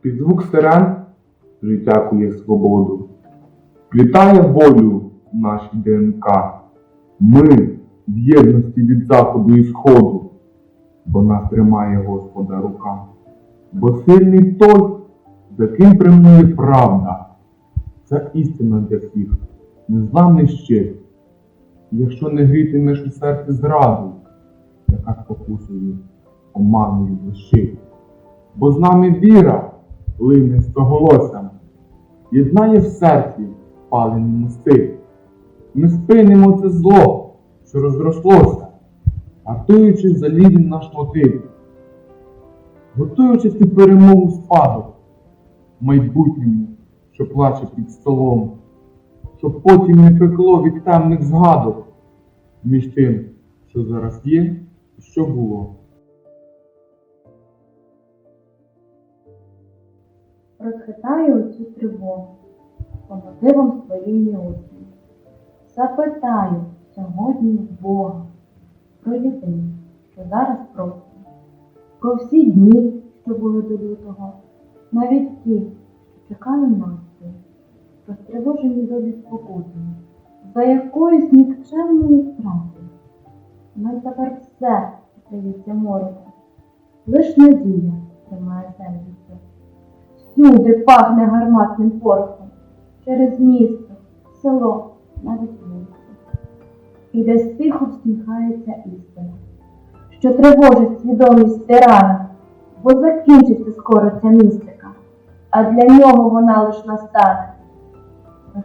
Під звук сирен життя кує свободу. Вітає волю в ДНК. Ми в єдності від заходу і сходу, бо нас тримає Господа рука. Бо сильний той, за ким прямує правда. Це істина для всіх, незламний щит. Якщо не грітимеш у серці зраду, яка спокусує, оманою блищить. Бо з нами віра лине стоголоссям, єднає в серці палені мости. Ми спинимо це зло, що розрослося, гартуючи за лівін наш мотив, готуючи цю перемогу спадок майбутньому, що плаче під столом, щоб потім не пекло від темних згадок між тим, що зараз є і що було. Розхитаю цю тривогу по мотивам своєї осені. Запитаю сьогодні Бога про єдине, що зараз просимо, про всі дні, що були до лютого, навіть ті, що чекали нас, про стривожені долі спокутами, за якоюсь нікчемною втратою. Нас тепер все здається морем, лиш надія тримає землю. Всюди пахне гарматним порохом, через місто, село, навіть вулицю. І десь тихо всміхається істина, що тривожить свідомість тирана, бо закінчиться скоро ця містика, а для нього вона лиш настане. Цю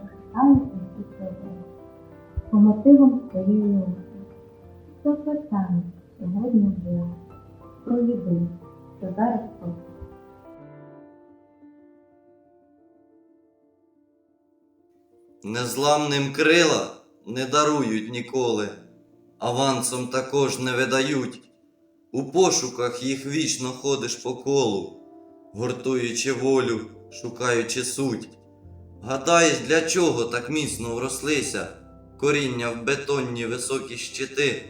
тривогу по мотивам своєї осені. Запитаю сьогодні Бога про єдине, що зараз просить. Незламним крила не дарують ніколи, авансом також не видають. У пошуках їх вічно ходиш по колу, гуртуючи волю, шукаючи суть. Гадаєш, для чого так міцно врослися, коріння в бетонні високі щити,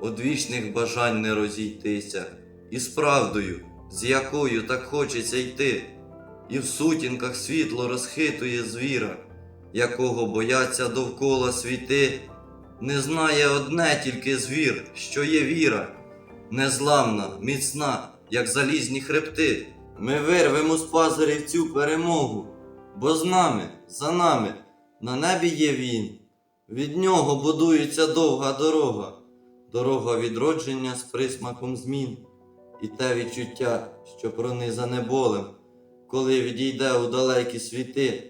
одвічних бажань не розійтися, і з правдою, з якою так хочеться йти, і в сутінках світло розхитує звіра якого бояться довкола світи, не знає одне тільки звір, що є віра, незламна, міцна, як залізні хребти. Ми вирвемо з пазарів цю перемогу, бо з нами, за нами, на небі є він. Від нього будується довга дорога, дорога відродження з присмаком змін, і те відчуття, що пронизане болем, коли відійде у далекі світи.